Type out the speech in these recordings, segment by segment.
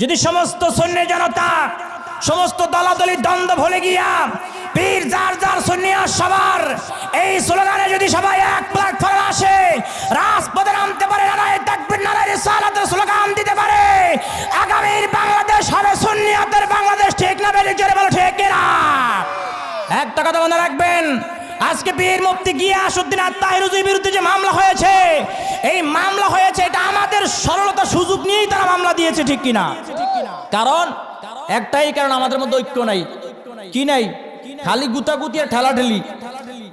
যদি সমস্ত সৈন্য জনতা, সমস্ত দলাদলি দ্বন্দ্ব ভুলে গিয়া, পীর, যার যার সৈন্য সবার, এই স্লোগানে যদি সবাই এক প্ল্যাটফর্মে আসে, রাজপথে নামতে পারে নারায় তাকবির, নারায় রিসালাতের স্লোগান দিতে পারে। আগামীর বাংলাদেশ হবে সুন্নিয়াতের বাংলাদেশ, ঠিক না বেরিয়ে জোরে বলো, ঠিক কিনা? একটা কথা মনে রাখবেন আজকে পীর মুফতি গিয়াসউদ্দিন আর তাহিরুজের বিরুদ্ধে যে মামলা হয়েছে, এই মামলা হয়েছে, এটা আমাদের সরলতা সুযোগ নিয়েই তারা মামলা দিয়েছে, ঠিক কিনা? কারণ একটাই কারণ আমাদের মধ্যে ঐক্য নাই। কি নাই? খালি গুতাগুতি আর ঠেলাঠেলি।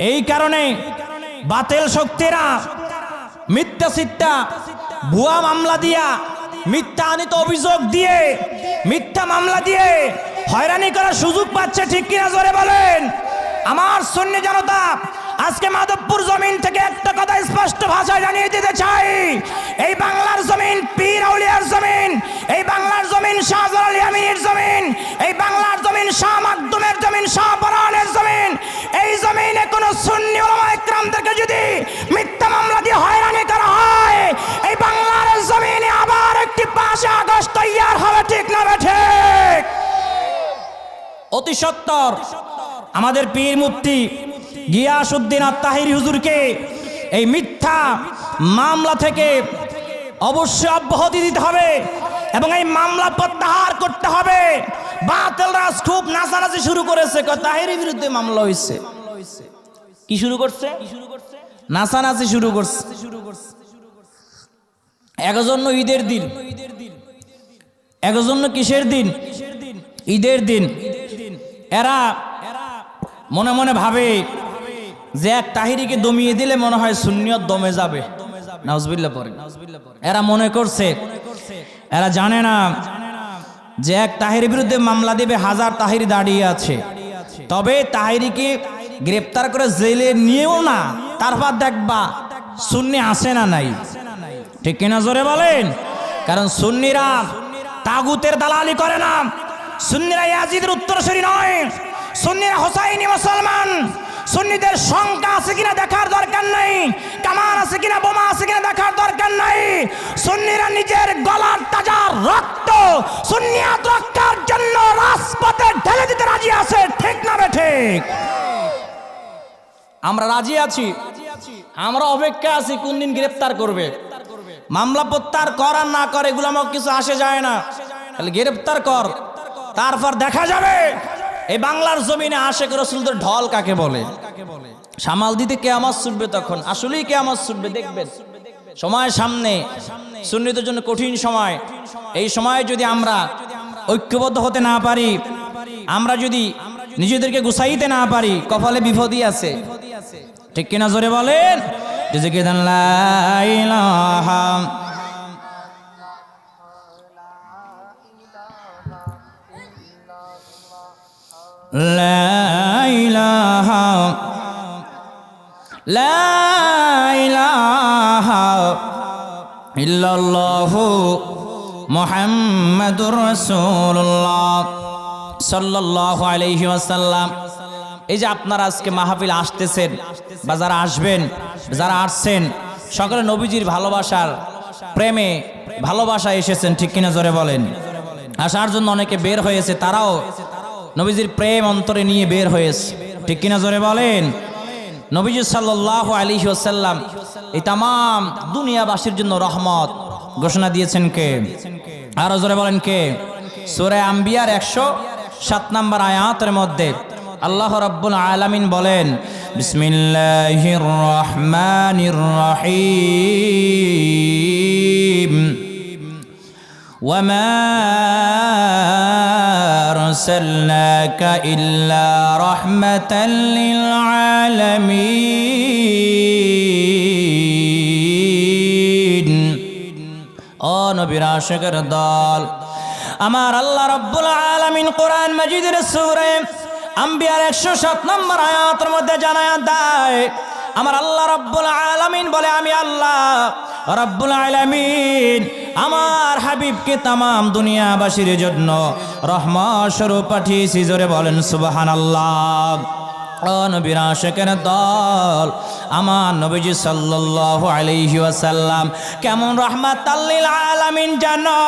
এই কারণে বাতেল শক্তিরা, মিথ্যা সিদ্ধা ভুয়া মামলা দিয়া, মিথ্যা আনিত অভিযোগ দিয়ে, মিথ্যা মামলা দিয়ে হয়রানি করার সুযোগ পাচ্ছে, ঠিক কিনা জোরে বলেন? আমার সৈন্য জনতা, আজকে মাধবপুর জমিন থেকে একটা কথা স্পষ্ট ভাষায় জানিয়ে দিতে চাই। এই বাংলার জমিন, পীর আউলিয়ার জমিন, এই বাংলার জমিন শাহজালাল ইয়ামিনীর জমিন, এই বাংলার জমিন শাহ মাকদুমের জমিন, শাহ বরানের জমিন, এই জমিনে কোনো সুন্নি ওলামা ইকরামদেরকে যদি মিথ্যা মামলা দিয়ে হয়রানি করা হয়, এই বাংলার জমিনে আবার একটি পাঁচে আগস্ট তৈয়ার হবে, ঠিক না ঠিক? অতি সত্তর। আমাদের পীর মুফতি গিয়াসউদ্দিন আত্মাহির হুজুরকে এই মিথ্যা মামলা থেকে অবশ্যই অব্যাহতি দিতে হবে এবং এই মামলা প্রত্যাহার করতে হবে। বাতেল রাজ খুব নাচানাচি শুরু করেছে। তাহিরের বিরুদ্ধে মামলা হয়েছে কি শুরু করছে? নাচানাচি শুরু করছে। একজন্য ঈদের দিন। একজন্য কিসের দিন? ঈদের দিন। এরা মনে মনে ভাবে যে এক তাহিরিকে দমিয়ে দিলে মনে হয় শূন্যত দমে যাবে। নাউজবিল্লা পরে এরা মনে করছে, এরা জানে না যে এক তাহির বিরুদ্ধে মামলা দেবে, হাজার তাহিরি দাঁড়িয়ে আছে। তবে তাহিরিকে গ্রেপ্তার করে জেলে নিয়েও না তারপর দেখবা শূন্য আসে না নাই। ঠিক কিনা জোরে বলেন? কারণ সুন্নিরা তাগুতের দালালি করে না। সুন্নিরা ইয়াজিদের উত্তরসূরি নয়। সুন্নিরা হোসাইনি মুসলমান। সুন্নিদের সংখ্যা আছে কিনা দেখার দরকার নাই। কামান আছে কিনা, বোমা আছে কিনা দেখার দরকার নাই। সুন্নিরা নিজের গলার তাজা রক্ত সুন্নিয়াত রক্ষার জন্য রাজপথে ঢেলে দিতে রাজি আছে, ঠিক না বে ঠিক? আমরা রাজি আছি। আমরা অপেক্ষা আছি কোন দিন গ্রেপ্তার করবে। মামলা প্রত্যাহার কর আর না করে, এগুলো আমার কিছু আসে যায় না। তাহলে গ্রেপ্তার কর। তারপর দেখা যাবে। এই বাংলার জমিনে আশেখ রসুলদের ঢল কাকে বলে? সামাল দিতে কে আমার ছুটবে তখন। আসলেই কে আমার ছুটবে, দেখবেন। সময় সামনে সুন্নিতের জন্য কঠিন সময়। এই সময়ে যদি আমরা ঐক্যবদ্ধ হতে না পারি, আমরা যদি নিজেদেরকে গুছাইতে না পারি, কপালে বিপদই আছে। ঠিক কিনা জোরে বলেন? لا إله لا إله إلا الله محمد رسول الله صلى الله عليه وسلم এই যে আপনারা আজকে মাহফিল আসতেছেন বা যারা আসবেন যারা আসছেন সকলে নবীজির ভালোবাসার প্রেমে ভালোবাসা এসেছেন ঠিক কিনা জোরে বলেন আসার জন্য অনেকে বের হয়েছে তারাও নবীজির প্রেম অন্তরে নিয়ে বের হয়েছে। ঠিক কিনা জোরে বলেন? নবীজি সাল্লাহ আলী ওসাল্লাম এই তাম দুনিয়াবাসীর জন্য রহমত। ঘোষণা দিয়েছেন কে? আরও জোরে বলেন কে? সোরে আম্বিয়ার একশো সাত নম্বর আয়াতের মধ্যে আল্লাহ রব্বুল আলামিন বলেন, বিসমিল্লাহির রহমানির রহিম। وما أرسلناك إلا رحمة للعالمين ও নবীর আশেকের দল আমার আল্লাহ রব্বুল আলামিন কোরআন মাজিদের সূরা আম্বিয়ার একশো সাত নম্বর আয়াতের মধ্যে জানায় দেয় আমার আল্লাহ রব্বুল আলমিন বলে, আমি আল্লাহ রব্বুল আলমিন, আমার হাবিবকে তাম দুনিয়াবাসীর জন্য রহমা স্বরূপ পাঠিয়েছি। জোরে বলেন সুবাহান আল্লাহ নবীর আশেকের দল। আমার নবীজি সাল্লাল্লাহু আলাইহি ওয়াসাল্লাম, কেমন রহমাত আল্লিল আলামিন জানো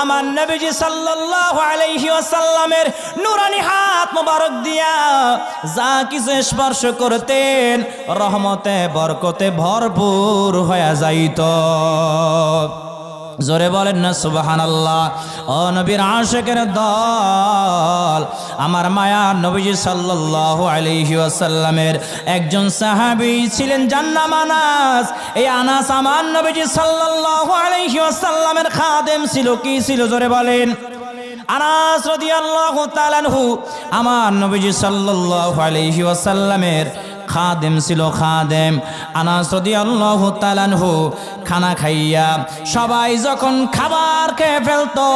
আমার নবীজি সাল্লাল্লাহু আলাইহি ওয়াসাল্লামের নুরানি হাত মোবারক দিয়া যা কিছু স্পর্শ করতেন, রহমতে, বরকতে ভরপুর হয়ে যাইতো। জোরে বলেন না সুবাহান আল্লাহ ও নবীর আশেকের দল, আমার মায়া নবীজি সাল্লাল্লাহু আলাইহি ওয়াসাল্লামের একজন সাহাবী ছিলেন জান্নাম আনাস। এই আনাস আমার নবীজি সাল্লাল্লাহু আলাইহি ওয়াসাল্লামের খাদেম ছিল। কি ছিল? জোরে বলেন। আনাস আমার নবীজি সাল্লাল্লাহু আলাইহি ওয়াসাল্লামের খাদেম ছিল খাদেম। আনাস রাদিয়াল্লাহু আনহু খানা খাইয়া সবাই যখন খাবার খেয়ে ফেলতো,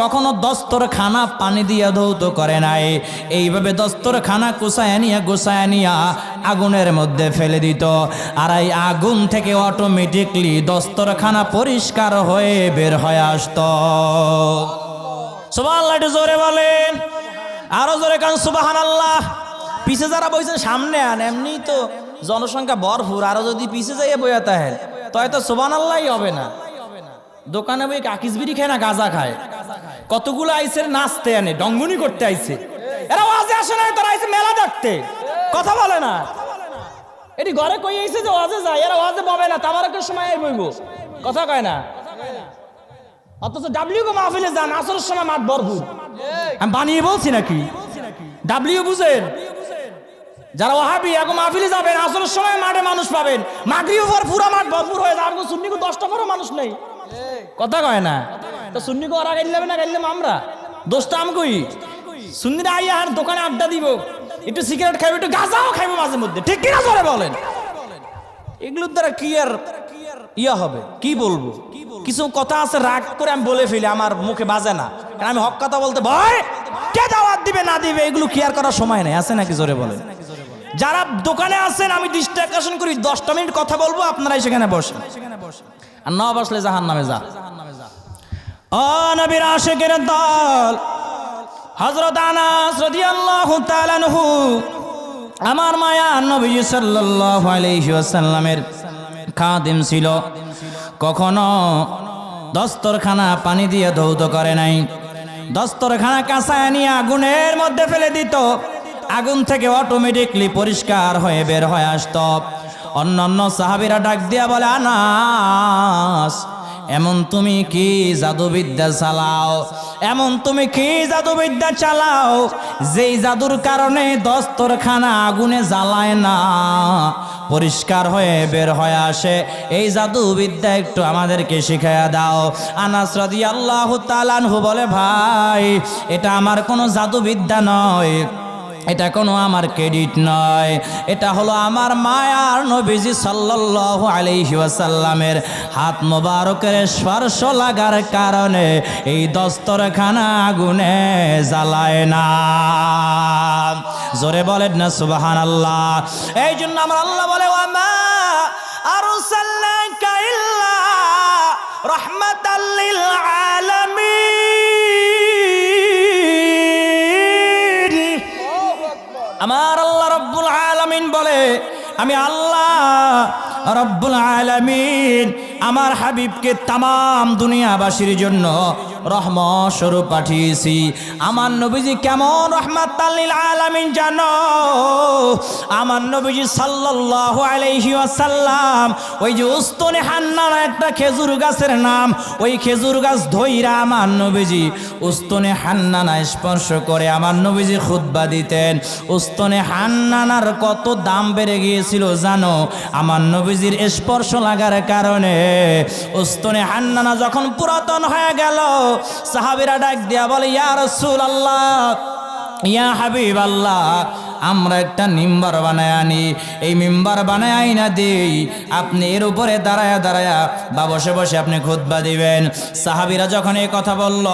কখনো দস্তর খানা পানি দিয়া ধৌত করে নাই। এইভাবে দস্তর খানা কুসায় নিয়া গুছায় নিয়া আগুনের মধ্যে ফেলে দিত। আর এই আগুন থেকে অটোমেটিকলি দস্তরখানা পরিষ্কার হয়ে বের হয়ে আসত। একটু জোরে বলেন। আরও জোরে কান সুবাহান আল্লাহ পিছে যারা বইছে সামনে আন এমনি তো জনসংখ্যা ভরপুর। আরও যদি পিছে যাইয়ে বইয়া তাহেন তয় তো সুবান আল্লাহই হবে না। দোকানে বই কাকিস বিড়ি খায় না, গাঁজা খায়। কতগুলো আইসে নাচতে আনে, ডঙ্গুনি করতে আইছে এরা ওয়াজে আসে না তারা আইসে মেলা দেখতে। কথা বলে না। এটি ঘরে কই আইছে যে ওয়াজে যায়, এরা ওয়াজে পাবে না, তাবারকের সময় বইব। কথা কয় না। অথচ ডাব্লিউ কো মাহফিলে যান, আসরের সময় মাঠ ভরপুর। আমি বানিয়ে বলছি নাকি? ডাব্লিউ বুঝেন? যারা ওহাবি এখন মাহফিলে যাবেন, আসরের সময় মাঠে মানুষ পাবেন। মাগরিও পর পুরো মাঠ ভরপুর হয়ে যাবে সুন্নিকো দশটা পরও মানুষ নেই। কথা কয় না? তো সুন্নিকো ওরা গাইলে না গাইলাম আমরা? দোষটা আমি কই? সুন্নিরা আইয়া আর দোকানে আড্ডা দিব। একটু সিগারেট খাইবো, একটু গাঁজাও খাইবো মাঝে মধ্যে। ঠিক কিনা জোরে বলেন? এগুলোর দ্বারা কি আর ইয়া হবে? কি বলব? কিছু কথা আছে, রাগ করে আমি বলে ফেলি, আমার মুখে বাজে না। আমি হক কথা বলতে ভয়। কে দাওয়াত দিবে, না দিবে, এগুলো কেয়ার করার সময় নেই? আছে নাকি জোরে বলেন? যারা দোকানে আছেন, আমি দৃষ্টি আকর্ষণ করি, দশটা মিনিট কথা বলব, আপনারাই সেখানে বসেন। আর না বসলে জাহান নামে যা। ও নবীর আশেকের দল হজরত আনাস রাদিয়াল্লাহু তাআলা আনহু, আমার মায়া নবী সাল্লাল্লাহু আলাইহি ওয়াসাল্লামের খাদিম ছিল। কখনো দস্তরখানা পানি দিয়ে ধৌত করে নাই। দস্তরখানা কাঁচায় নিয়ে আগুনের মধ্যে ফেলে দিত। আগুন থেকে অটোমেটিকলি পরিষ্কার হয়ে বের হয়ে আসত। অন্যান্য সাহাবিরা ডাক দিয়া বলে, আনাস, এমন তুমি কি জাদুবিদ্যা চালাও? এমন তুমি কি জাদুবিদ্যা চালাও যেই জাদুর কারণে দস্তরখানা আগুনে জ্বালায় না? পরিষ্কার হয়ে বের হয়ে আসে। এই জাদুবিদ্যা একটু আমাদেরকে শিখাইয়া দাও। আনাস রাদিয়াল্লাহু তাআলা আনহু বলে, ভাই, এটা আমার কোনো জাদুবিদ্যা নয়। এটা কোনো আমার ক্রেডিট নয়। এটা হলো আমার মায়ার নবীজি সাল্লাল্লাহু আলাইহি ওয়াসাল্লামের হাত মোবারকের স্পর্শ লাগার কারণে এই দস্তরখানা আগুনে জ্বালায় না। জোরে বলেন না, সুবহানাল্লাহ। এই জন্য আমার আল্লাহ বলে ওয়ামা আরসালনাকা ইল্লা রাহমাতাল আমার আল্লাহ রব্বুল আলমিন বলে আমি আল্লাহ রব্বুল আলামিন আমার হাবিবকে তামাম দুনিয়াবাসীর জন্য রহমত স্বরূপ পাঠিয়েছি। আমার নবীজি কেমন রহমাত তাল্লিল আলামিন জানো? আমার নবীজি সাল্লাল্লাহু আলাইহি ওয়াসাল্লাম ওই যে উস্তনে হান্নানা একটা খেজুর গাছের নাম, ওই খেজুর গাছ ধইরা আমার নবীজি উস্তনে হান্নানা স্পর্শ করে আমার নবীজি খুতবা দিতেন। উস্তনে হান্নানার কত দাম বেড়ে গিয়েছিল জানো? আমার নবীজির স্পর্শ লাগার কারণে উস্তনে হান্নানা যখন পুরাতন হয়ে গেল, সাহাবিরা ডাক দিয়া বলে, ইয়া রসুল আল্লাহ ইয়া হাবিব আল্লাহ আমরা একটা মিম্বার বানায় আনি। এই মিম্বার বানায় আইনা দিই। আপনি এর উপরে দাঁড়ায়া দাঁড়ায়া বা বসে বসে আপনি খুতবা দিবেন। সাহাবিরা যখন এই কথা বলল,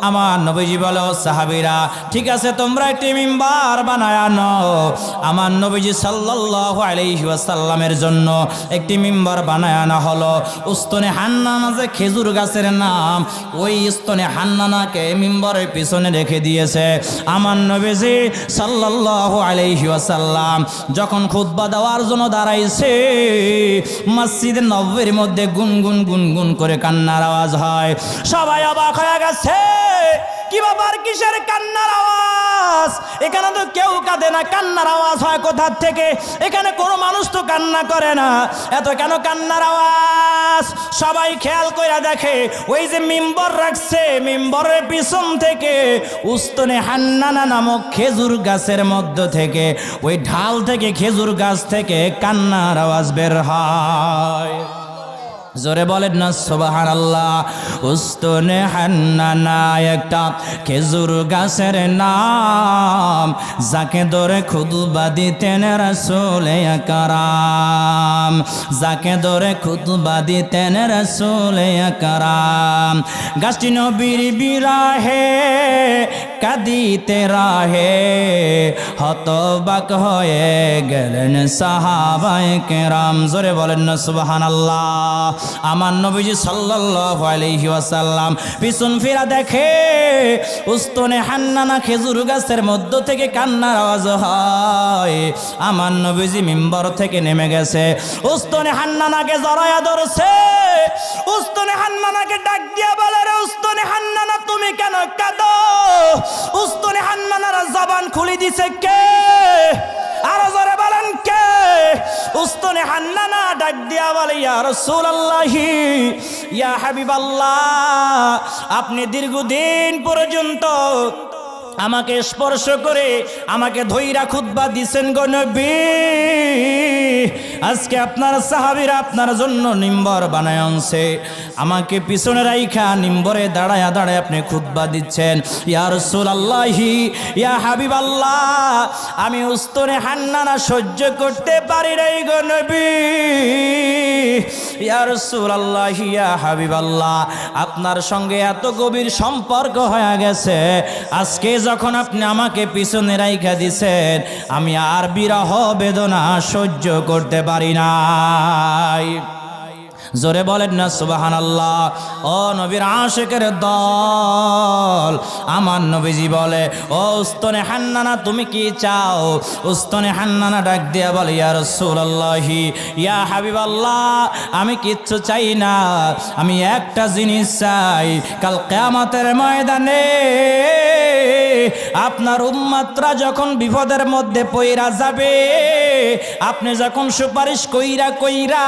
আমার নবীজি বলো সাহাবিরা, ঠিক আছে, তোমরা একটি মিম্বার বানায় আনো। আমার নবীজি সাল্লাল্লাহু আলাইহি ওয়াসাল্লামের জন্য একটি মিম্বার বানায় আনা হলো। উস্তনে হান্নানা যে খেজুর গাছের নাম। ওই স্তনে হান্নানাকে মিম্বরের পিছনে রেখে দিয়েছে। আমার নবীজি সাল্লাল্লাহু আলাইহি যখন খুতবা দেওয়ার জন্য দাঁড়াইছে, মসজিদ নব্বের মধ্যে গুনগুন গুনগুন করে কান্নার আওয়াজ হয়। সবাই অবাক হয়ে গেছে। কি বাবার কিসের কান্নার আওয়াজ? এখানে তো কেউ কাঁদে না। কান্নার আওয়াজ হয় কোথার থেকে? এখানে কোনো মানুষ তো কান্না করে না। এত কেন কান্নার আওয়াজ? সবাই খেয়াল করে দেখে। ওই যে মিম্বর রাখছে, মিম্বরের পিছন থেকে, উস্তনে হান্নানা নামক খেজুর গাছের মধ্য থেকে, ওই ঢাল থেকে খেজুর গাছ থেকে কান্নার আওয়াজ বের হয়। জোরে বলেন না সোবাহান আল্লাহ উস্তনে হান্নানা একটা খেজুর গাছের নাম, যাকে ধরে খুদবা দিতেন রসুলে কারাম যাকে ধরে খুদবা দিতেন রসুলে কারাম গাছটি নবীর বিরাহে, কাদিতে রাহে, হতবাক হয়ে গেলেন সাহাবায়ে কেরাম জোরে বলেন না সুবহান আল্লাহ আমার নবীজি সাল্লাল্লাহু আলাইহি ওয়াসাল্লাম পিছন ফিরা দেখে উস্তনে হান্নানা খেজুর গাছের মধ্য থেকে কান্নার আওয়াজ হয়। আমার নবীজি মিম্বর থেকে নেমে গেছে। উস্তনে হান্নানাকে জড়ায়া ধরছে। উস্তনে হান্নানাকে ডাক দিয়া বলে, রে উস্তনে হান্নানা, তুমি কেন কাঁদো? উস্তনে হান্নানার জবান খুলে দিছে কে? আরও জোরে বলেন কে? উস্তনে হান্নানা ডাক দিয়া বলে, ইয়া রাসূলুল্লাহি, ইয়া হাবিবাল্লাহ, আপনি দীর্ঘদিন পর্যন্ত আমাকে স্পর্শ করে আমাকে ধৈরা খুতবা দিছেন গো নবী। আজকে আপনার সাহাবীরা আপনার জন্য নিম্বর বানায় আনছে। আমাকে পিছনে রাইখা নিম্বরে দাঁড়ায়া দাঁড়ায় আপনি খুতবা দিচ্ছেন। ইয়া আল্লাহি ইয়া হাবিবাল্লাহ, আমি উস্তনে হান্নানা সহ্য করতে পারি নাই গো নবী। ইয়া রাসূলুল্লাহ, ইয়া হাবিবাল্লাহ, আপনার সঙ্গে এত গভীর সম্পর্ক হয়ে গেছে। আজকে যখন আপনি আমাকে পিছনে রাইখা দিছেন, আমি আর বিরহ বেদনা সহ্য করতে পারি নাই। জোরে বলেন না সুবাহান আল্লাহ ও নবীর আশেকের দল, আমার নবীজি বলে, ও উস্তনে হান্নানা, তুমি কি চাও? উস্তনে হান্নানা ডাক দিয়া বলে, ইয়া রাসূলুল্লাহি, ইয়া হাবিবাল্লাহ, আমি কিচ্ছু চাই না। আমি একটা জিনিস চাই, কাল কিয়ামতের ময়দানে আপনার উম্মাত্রা যখন বিপদের মধ্যে পইরা যাবে, আপনি যখন সুপারিশ কইরা কইরা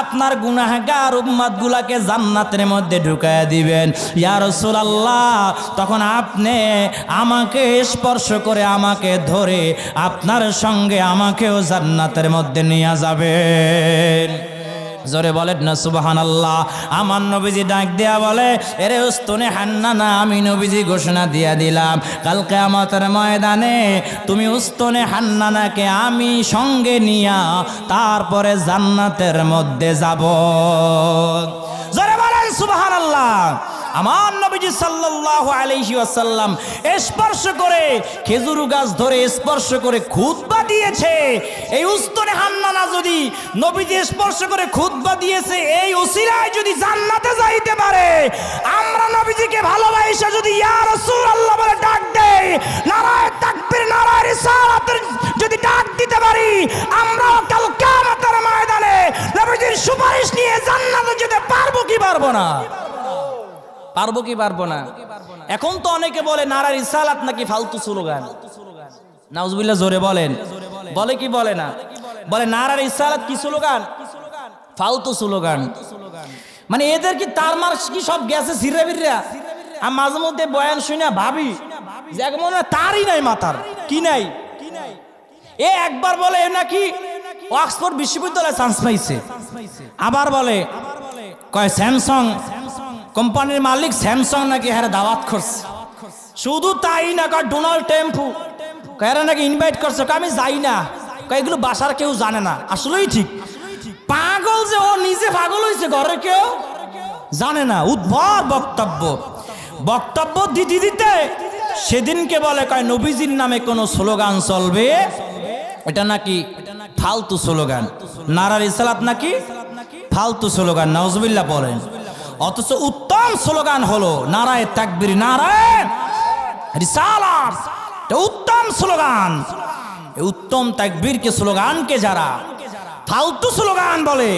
আপনার গুনাহগার উম্মাত গুলাকে জান্নাতের মধ্যে ঢুকায় দিবেন, ইয়া রাসূলুল্লাহ, তখন আপনি আমাকে স্পর্শ করে আমাকে ধরে আপনার সঙ্গে আমাকেও জান্নাতের মধ্যে নিয়ে যাবেন। জোরে বলেন না সুবাহান আল্লাহ আমার নবীজি ডাক দেয়া বলে, এরে উস্তনে হান্না না, আমি নবীজি ঘোষণা দিয়া দিলাম। কালকে আমাদের ময়দানে তুমি উস্তনে হান্নানাকে আমি সঙ্গে নিয়া তারপরে জান্নাতের মধ্যে যাব। জোরে সুবাহান দিয়েছে। এই উস্তরে হান্নানা যদি নবীজি স্পর্শ করে খুতবা দিয়েছে, এই উসিলায় যদি জান্নাতে যাইতে পারে, আমরা নবীজিকে ভালোবাসা যদি ইয়া রাসূলুল্লাহ বলে ডাক দেই, নারায়ে তাকবীর নারায়ে রিসালাতের যদি ডাক দিতে পারি আমরা কাল কিয়ামতের ময়দানে নবীজির সুপারিশ নিয়ে জান্নাতে যেতে পারব কি পারব না? পারব কি পারব না? এখন তো অনেকে বলে নারার ইসালাত নাকি ফালতু স্লোগান। নাউজুবিল্লাহ, জোরে বলেন। বলে কি বলে না? বলে নারার ইসালাত কি স্লোগান? ফালতু স্লোগান। মানে এদের কি তার মার কি সব গেছে সিরা বিররা আর মাঝে মধ্যে বয়ান শুনে ভাবি যে এক মনে হয় তারই নাই মাথার। কি নাই? এ একবার বলে নাকি অক্সফোর্ড বিশ্ববিদ্যালয়ে চান্স পাইছে। আবার বলে, কয়, স্যামসং কোম্পানির মালিক স্যামসাং নাকি হ্যাঁ দাওয়াত করছে। শুধু তাই না, কয়, ডোনাল্ড টেম্পু কয়ারা নাকি ইনভাইট করছে। আমি যাই না। এগুলো বাসার কেউ জানে না। আসলেই ঠিক। পাগল যে ও নিজে পাগল হয়েছে ঘরে কেউ জানে না। উদ্ভর বক্তব্য। বক্তব্য দিতে দিতে সেদিনকে বলে কয়, নবীজির নামে কোনো স্লোগান চলবে? এটা নাকি ফালতু স্লোগান। নারার ইসালাত নাকি ফালতু স্লোগান নজবিল্লা বলেন। অথচ উত্তম স্লোগান হলো নারায় তাকবির নারায়ণ উত্তম স্লোগান। উত্তম তাকবীরকে স্লোগানকে যারা ফালতু স্লোগান বলে,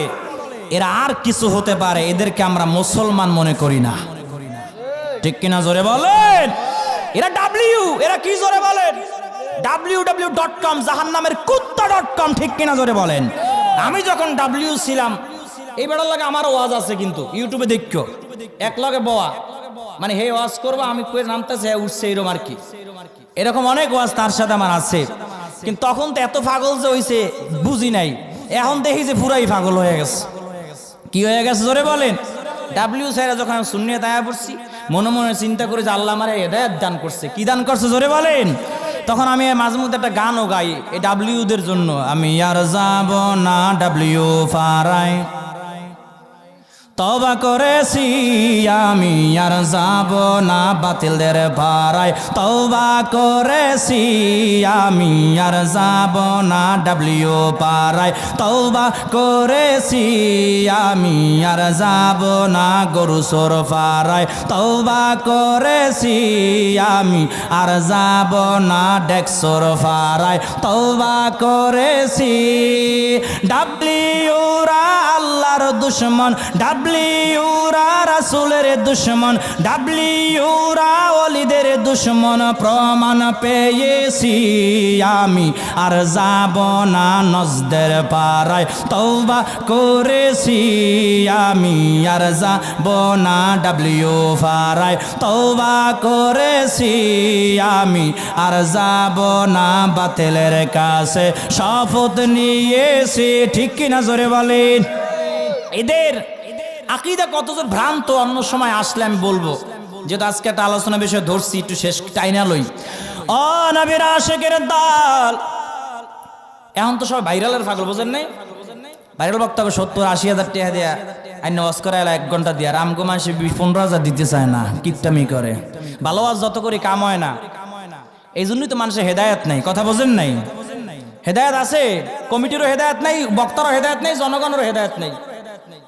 এরা আর কিছু হতে পারে, এদেরকে আমরা মুসলমান মনে করি না। ঠিক কিনা জোরে বলেন? এরা ডাব্লিউ এরা কি জোরে বলেন? W W dot com Jahan নামের কুত্তা ডট কম ঠিক কিনা জোরে বলেন? আমি যখন ডাব্লিউ ছিলাম এই বেড়ার লাগে আমার ওয়াজ আছে কিন্তু ইউটিউবে দেখো। এক লগে বয়া। মানে হে ওয়াজ করব, আমি কই নামতেছে হ্যাঁ উঠছে এরকম আর কি। এরকম অনেক ওয়াজ তার সাথে আমার আছে। কিন্তু তখন তো এত পাগল যে হইছে, বুঝি নাই। এখন দেখি যে পুরাই পাগল হয়ে গেছে। কি হয়ে গেছে জোরে বলেন? ডাব্লিউ স্যার যখন আমি শূন্য তায়া পড়ছি মনে মনে চিন্তা করে যে আল্লাহ আমার হেদায়ত দান করছে। কি দান করছে জোরে বলেন? তখন আমি মাঝে মধ্যে একটা গানও গাই, এই ডাব্লিউদের জন্য। আমি আর যাব না ডাব্লিউ ফারাই তবা করেছি, আমি আর যাব না বাতিলদের ভাড়ায়। তবা করেছি, আমি আর যাব না ডাব্লিউ পাড়ায়। তবা করেছি, আমি আর যাব না গরু সোর পাড়ায় তবা করেছি, আমি আর যাব না ডেক্সোর পাড়ায় তবা করেছি, ডাব্লিউরা আল্লাহর দুশ্মন রাসুলের দুশ্মন, ডাব্লিউরা অলিদের দুশ্মন প্রমাণ পেয়েছি আমি। আর যাব না নজদের পাড়ায় তৌবা করেছি আমি। আর যাব না ডাব্লিউ পাড়ায় তৌবা করেছি আমি। আর যাব না বাতিলের কাছে শপথ নিয়েছি। ঠিক কিনা জোরে বলেন? এদের আকিদা কতজন ভ্রান্ত, অন্য সময় আসলে আমি বলব। যেহেতু আজকে একটা আলোচনা বিষয় ধরছি, একটু শেষ টাইনা লই। ও নবীর আশেকের দাল। এখন তো সব ভাইরালের পাগল, বোঝেন নাই? ভাইরাল বক্তব্য সত্তর আশি হাজার টাকা দেয়া, আইন ওয়াজ করে এক ঘণ্টা দিয়া। রামগো মাসে পনেরো হাজার দিতে চায় না, কিপটামি করে। ভালো যত করে কাম হয় না। এই জন্যই তো মানুষের হেদায়ত নাই, কথা বোঝেন নাই? হেদায়ত আছে, কমিটিরও হেদায়ত নাই, বক্তারও হেদায়ত নাই, জনগণেরও হেদায়ত নাই।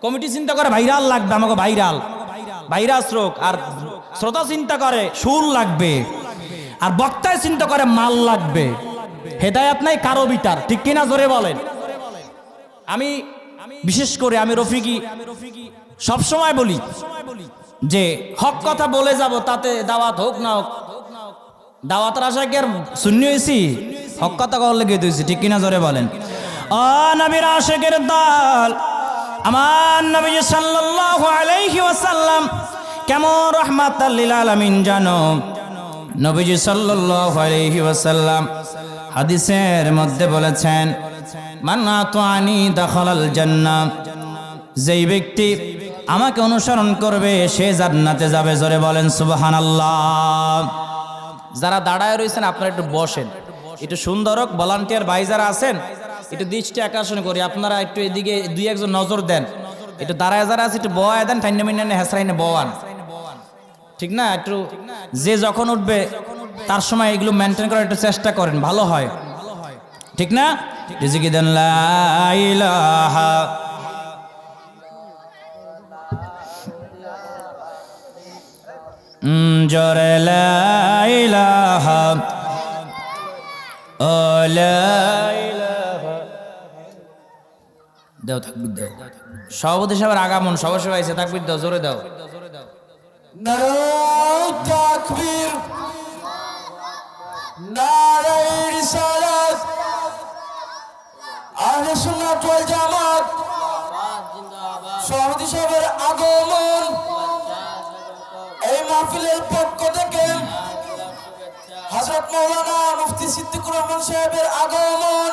কমিটি চিন্তা করে, ভাইরাল লাগবে, আমাকে ভাইরাল। ভাইরাস রোগ, আর শ্রোতা চিন্তা করে, সুর লাগবে। আর বক্তায় চিন্তা করে, মাল লাগবে। হেদায়াত নাই, কারও বিটার ঠিক কিনা? জোরে বলেন। আমি বিশেষ করে, আমি রফিকি সব সময় বলি যে, হক কথা বলে যাব, তাতে দাওয়াত হোক না হোক, দাওয়াতের আশা কি আর শূন্য হয়েছি? হক কথা কল লেগে দিয়েছি ঠিক কিনা? জোরে বলেন। অ, নবীর আশেকের দল আমার নবী সাল্লাল্লাহু আলাইহি ওয়াসাল্লাম কেমন রহমাতাল লিল আলামিন জানো? নবীজি সাল্লাল্লাহু আলাইহি ওয়াসাল্লাম হাদিসের মধ্যে বলেছেন মান্না আনি দাখালাল জান্নাহ যেই ব্যক্তি আমাকে অনুসরণ করবে, সে জান্নাতে যাবে। জোরে বলেন, সুবহানাল্লাহ। যারা দাঁড়ায় রয়েছেন, আপনারা একটু বসেন। একটু সুন্দরক ভলান্টিয়ার ভাই যারা আছেন একটু দৃষ্টি আকর্ষণ করি। আপনারা একটু এদিকে দুই একজন নজর দেন। একটু দাঁড়ায় যারা আছে একটু বয়া দেন ঠান্ডা মিন্ডা হেসরাইনে বওয়ান ঠিক না? একটু যে যখন উঠবে তার সময় এগুলো মেনটেন করার একটু চেষ্টা করেন ভালো হয়। ঠিক না? রিজিকি দেন লা ইলাহা। উম, জোরে লা ইলাহা। ও লা ইলাহা দাও, তাকবীর দাও। সভাপতি সাহেবের আগমন, সভা সভা এসে তাকবীর দাও, জোরে দাও। নারায় তাকবীর। নারায় রিসালাত আহলে সুন্নাত ওয়াল জামাত। সভাপতি সাহেবের আগমন। এই মাহফিলের পক্ষ থেকে হযরত মাওলানা মুফতি সিদ্দিকুর রহমান সাহেবের আগমন।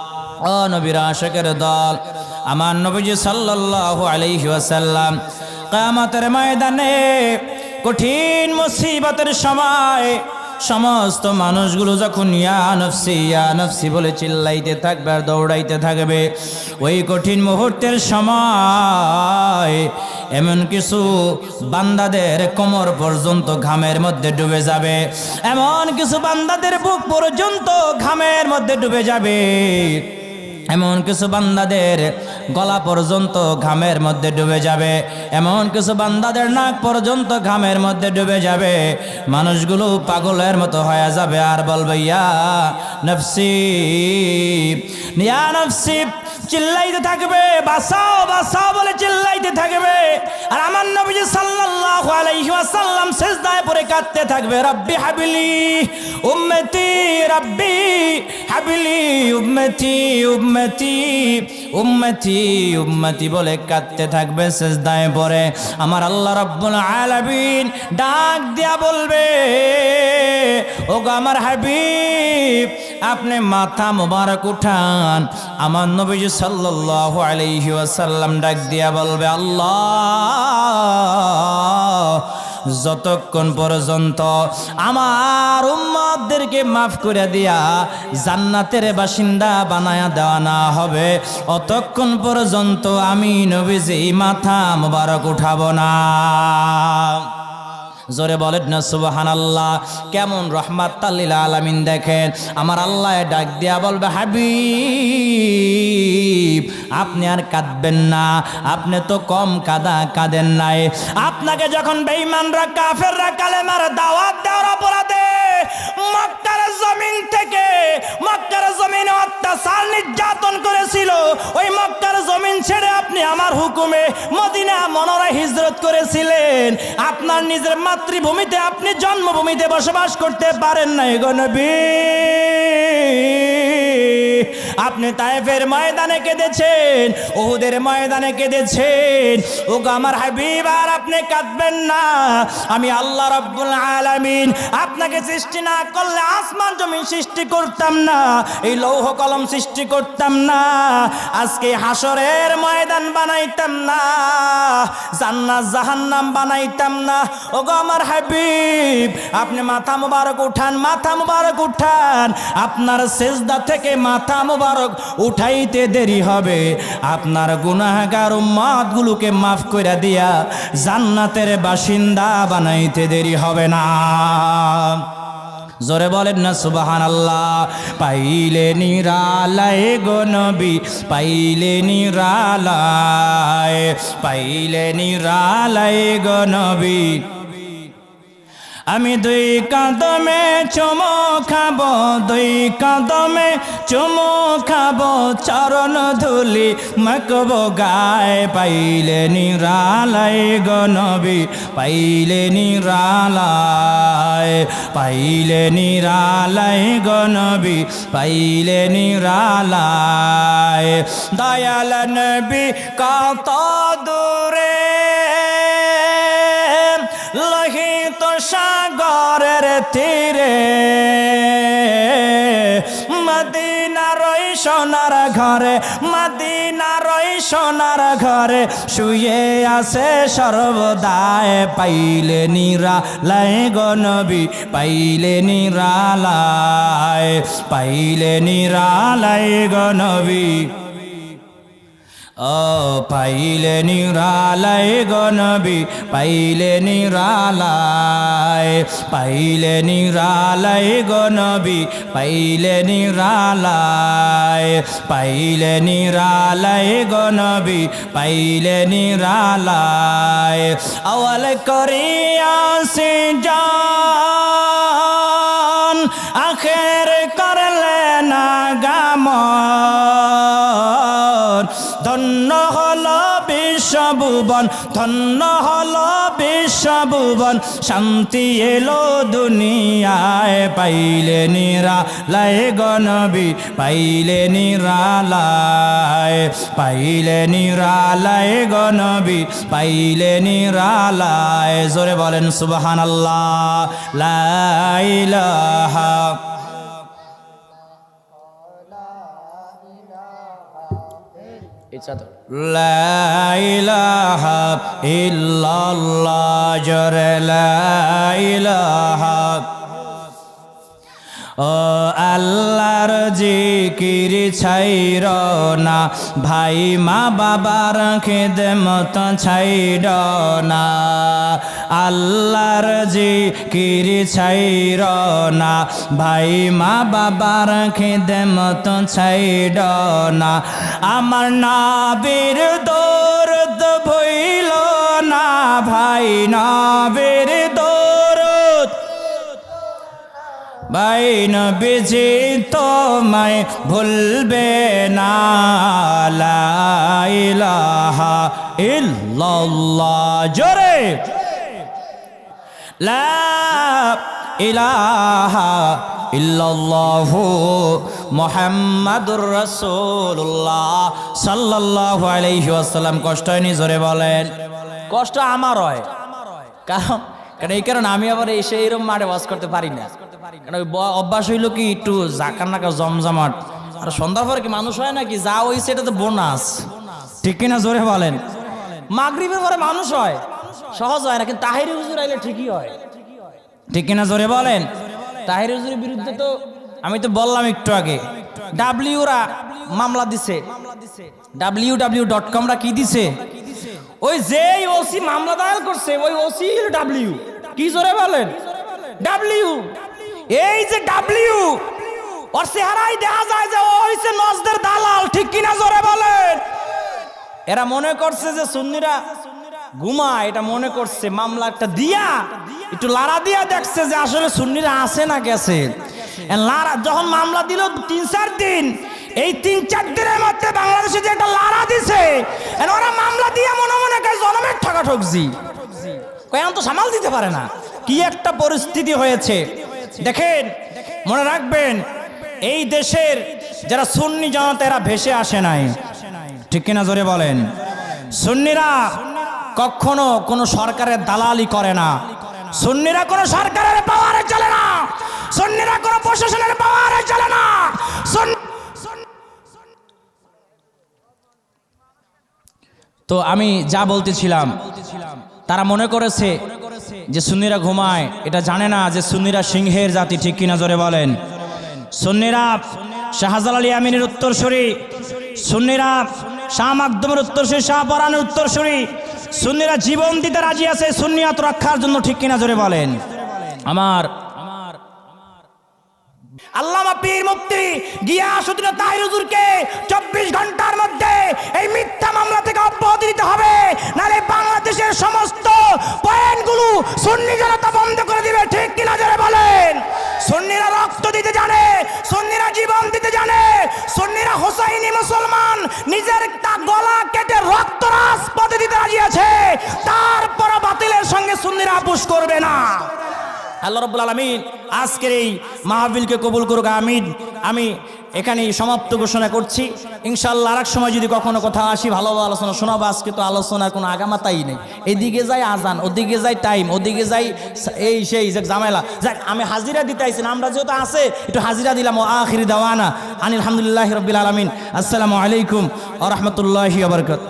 ও নবীর দল, আমার নবীজি সাল্লাল্লাহু আলাইহি ওয়াসাল্লাম কিয়ামতের ময়দানে কঠিন মুসিবতের সময় সমস্ত মানুষগুলো যখন ইয়া নফসি ইয়া নফসি বলে চিল্লাইতে থাকবে আর দৌড়াইতে থাকবে, ওই কঠিন মুহূর্তের সময় এমন কিছু বান্দাদের কোমর পর্যন্ত ঘামের মধ্যে ডুবে যাবে, এমন কিছু বান্দাদের বুক পর্যন্ত ঘামের মধ্যে ডুবে যাবে। এমন কিছু বান্দাদের গলা পর্যন্ত ঘামের মধ্যে ডুবে যাবে। এমন কিছু বান্দাদের নাক পর্যন্ত ঘামের মধ্যে ডুবে যাবে। মানুষগুলো পাগলের মতো হয়ে যাবে আর বলবে, ইয়া নফসি ইয়া নফসি চিল্লাইতে থাকবে বাসাও বাসাও বলে চিল্লাইতে থাকবে। আর আমার নবীজি সিজদায় পড়ে কাঁদতে থাকবে, রব্বি হাবিলি উম্মতি, রব্বি হাবিলি উম্মতি উম্মতি উম্মতি উম্মতি বলে কাঁদতে থাকবে, সিজদায় পড়ে। আমার আল্লাহ রাব্বুল আলামিন ডাক দিয়া বলবে, ওগো আমার হাবিব, আপনি মাথা মোবারক উঠান। আমার নবীজি সাল্লাল্লাহু আলাইহি ওয়াসাল্লাম ডাক দিয়া বলবে, আল্লাহ যতক্ষণ পর্যন্ত আমার উম্মতদেরকে মাফ করে দিয়া জান্নাতের বাসিন্দা বানায়া দেওয়া না হবে, অতক্ষণ পর্যন্ত আমি নবীজি মাথা মোবারক উঠাবো না। জোরে বলেন না সুবাহান আল্লাহ কেমন রহমাত তাল্লিল আলামিন দেখেন। আমার আল্লাহ ডাক দিয়া বলবে, হাবিব, আপনি আর কাঁদবেন না। আপনি তো কম কাদা, কাঁদেন নাই। আপনাকে যখন বেঈমানরা, কাফেররা কালেমার দাওয়াত দেওয়ার অপরাধে মক্কার জমিন থেকে, মক্কার জমিনে অত্যাচার নির্যাতন করেছিল, ওই মক্কার জমিন ছেড়ে আপনি আমার হুকুমে মদিনা মনোরা হিজরত করেছিলেন। আপনার নিজের মাতৃভূমিতে আপনি জন্মভূমিতে বসবাস করতে পারেন নাই গণবী আপনি তায়েফের ময়দানে কেঁদেছেন ওহুদের ময়দানে কেঁদেছেন। ও আমার হাবিব, আর আপনি কাঁদবেন না। আমি আল্লাহ রব্বুল আলামিন আপনাকে সৃষ্টি না করলে আসমান জমিন সৃষ্টি করতাম না, এই লৌহ কলম সৃষ্টি করতাম না। আজকে হাসরের ময়দান বানাইতাম না, জান্নাত জাহান্নাম বানাইতাম না। ও আমার হাবিব, আপনি মাথা মুবারক উঠান, মাথা মুবারক উঠান। আপনার সেজদা থেকে মাথা মুবারক উঠাইতে দেরি হবে। আপনার গুনাহগার উম্মাদগুলোকে মাফ করে দিয়া জান্নাতের বাসিন্দা বানাইতে দেরি হবে না। জোরে বলেন না সুবাহান আল্লাহ পাইলে নিরালায় গো নবী, পাইলে নিরালায় পাইলে নিরালায় গো আমি দুই কদমে চুমো খাব, দুই কদমে চুমো খাব, চরণ ধুলি মাকবো গায়ে পাইলে নিরালায় গনবি পাইলে নিরালায় পাইলে নিরালায় গনবি পাইলে নিরালায় দয়াল নবী, কত দূরে সাগরের তীরে। মদিনার সোনার ঘরে, মদিনার সোনার ঘরে শুয়ে আছে সর্বদায়। পাইলে নিরা লাই গনবি পাইলে নিরালায় পাইলে নিরালায় গনবি ও পাইলে নিরালায় গনবি পাইলে নিরালায় পাইলে নিরালায় গনবি পাইলে নিরালায় পাইলে নিরালায় গনবি পাইলে নিরালায় আওয়াল করিয়াছি জান বিশ্বভুবন ধন্য হল বিশ্বভুবন শান্তি এলো দুনিয়ায়, পাইলে নিরা নিরালায় গনবি পাইলে নিরালায় পাইলে নিরালায় গনবি পাইলে নিরালায়। জোরে বলেন সুবহান আল্লাহ লাইলাহা لا إله إلا الله جر لا إله ও আল্লাহর জিকির ছাইর না। ভাই, মা বাবার খেদমত ছাইর না। আল্লাহর জিকির ছাইর না। ভাই, মা বাবার খেদমত ছাইর না। আমার নাবির দৌরদ ভইল না। ভাই, নাবির দৌরদ বাইন বেজে তোমায় ভুলবে না, লা ইল্লাল্লাহ। জোরে। লা ইলাহা মুহাম্মাদুর রাসূলুল্লাহ। সাল্লাল্লাহু আলাইহি কষ্ট হয়নি? জোরে বলেন। কষ্ট আমার হয়। কারণ কারণ এই কারণে আমি আবার এসে এরকম মাঠে বাস করতে পারি না। অভ্যাস হইল কি একটু জাকার নাকা জমজমাট। আর সন্ধ্যার পরে কি মানুষ হয় নাকি? যা ওই সেটা তো বোনাস। ঠিক কিনা জোরে বলেন? মাগরিবের পরে মানুষ হয়। সহজ হয় না, কিন্তু তাহিরি হুজুর আইলে ঠিকই হয়। ঠিক কিনা জোরে বলেন? তাহির হুজুরের বিরুদ্ধে তো আমি তো বললাম একটু আগে। ডাব্লিউরা মামলা দিছে। ডাব্লিউ ডাব্লিউ ডট কমরা কি দিছে? ওই যেই ওসি মামলা দায়ের করছে, ওই ওসি ডাব্লিউ কি জোরে বলেন? ডাব্লিউ এই যে ডাব্লিউ ওর চেহারাই দেখা যায় যে ও হইছে নজদের দালাল, ঠিক কিনা জোরে বলেন? এরা মনে করছে যে সুন্নিরা ঘুমা এটা মনে করছে মামলা একটা দিয়া, একটু লারা দিয়া দেখছে যে আসলে সুন্নিরা আছে না গেছে। লারা যখন মামলা দিল তিন চার দিন, এই তিন চার দিনের মধ্যে বাংলাদেশে যে একটা লারা দিছে ওরা মামলা দিয়ে মনে মনে কয়, জনমের ঠকা ঠকছি কয়ান তো সামাল দিতে পারে না। কি একটা পরিস্থিতি হয়েছে। দেখেন, মনে রাখবেন, এই দেশের যারা সুন্নি জনতা এরা ভেসে আসে নাই। ঠিক কিনা জোরে বলেন? সুন্নিরা কখনো কোনো সরকারের দালালি করে না। সুন্নিরা কোনো সরকারের পাওয়ারে চলে না। সুন্নিরা কোনো প্রশাসনের পাওয়ারে চলে না। তো আমি যা বলতেছিলাম, তারা মনে করেছে যে সুন্নিরা ঘুমায়, এটা জানে না যে সুন্নিরা সিংহের জাতি, ঠিক কিনা জোরে বলেন? সুন্নিরা শাহজাল আলী আমিনের উত্তরসূরি, সুন্নিরা শাহ মাকদমের উত্তরসূরি, শাহ পরানের উত্তরসূরি, সুন্নিরা জীবন দিতে রাজি আছে সুন্নিয়াত রক্ষার জন্য, ঠিক কিনা জোরে বলেন? আমার আল্লামা পীর মুফতি গিয়াসউদ্দিন তাহির হুজুরকে চব্বিশ ঘণ্টার মধ্যে এই মিথ্যা মামলা থেকে অব্যাহতি দিতে হবে। নাহলে বাংলাদেশের সমস্ত পয়েন্টগুলো সুন্নি জনতা বন্ধ করে দিবে, ঠিক কিনা যারা বলেন? সুন্নিরা রক্ত দিতে জানে, সুন্নিরা জীবন দিতে জানে, সুন্নিরা হোসাইনি মুসলমান নিজের গলা কেটে রক্ত রাজপথে দিতে রাজি আছে তারপর বাতিলের সঙ্গে সুন্নিরা আপুস করবে না। আল্লাহ রব্বুল আলমিন আজকের এই মাহফিলকে কবুল করুক, আমিন। আমি এখানেই সমাপ্ত ঘোষণা করছি। ইনশাল্লাহ আরেক সময় যদি কখনো কোথাও আসি, ভালো ভালো আলোচনা শোনাবো। আজকে তো আলোচনার কোনো আগামাতাই নেই। এদিকে যাই আজান, ওদিকে যাই টাইম, ওদিকে যাই এই সেই যে ঝামেলা। যাক, আমি হাজিরা দিতে আইছি আমরা যেহেতু আছে, একটু হাজিরা দিলাম। ও আখিরি দাওয়ানা। আনিল রবিল আলমিন। আসসালামু আলাইকুম আ রহমতুল্লাহি আবরকত